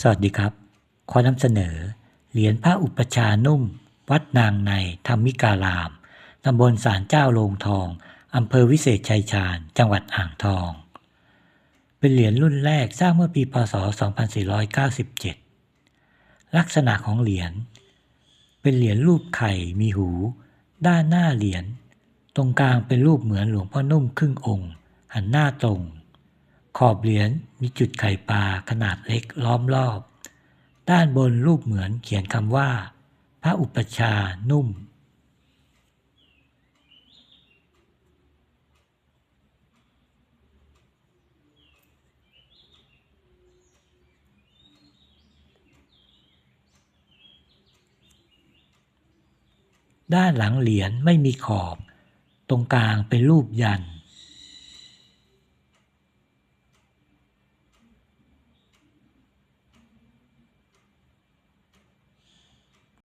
สวัสดีครับ ขอนำเสนอ เหรียญพระอุปชานุ่ม วัดนางในธรรมิการาม ตำบลศาลเจ้าโลงทอง อำเภอวิเศษชัยชาญ จังหวัดอ่างทอง เป็นเหรียญรุ่นแรกสร้างเมื่อปีพศ 2497 ลักษณะของเหรียญ เป็นเหรียญรูปไข่มีหู ด้านหน้าเหรียญ ตรงกลางเป็นรูปเหมือนหลวงพ่อนุ่มครึ่งองค์ หันหน้าตรง ขอบเหรียญมีจุดไข่ปลาขนาดเล็กล้อมรอบ ด้านบนรูปเหมือนเขียนคำว่า พระอุปชานุ่ม ด้านหลังเหรียญไม่มีขอบ ตรงกลางเป็นรูปยันต์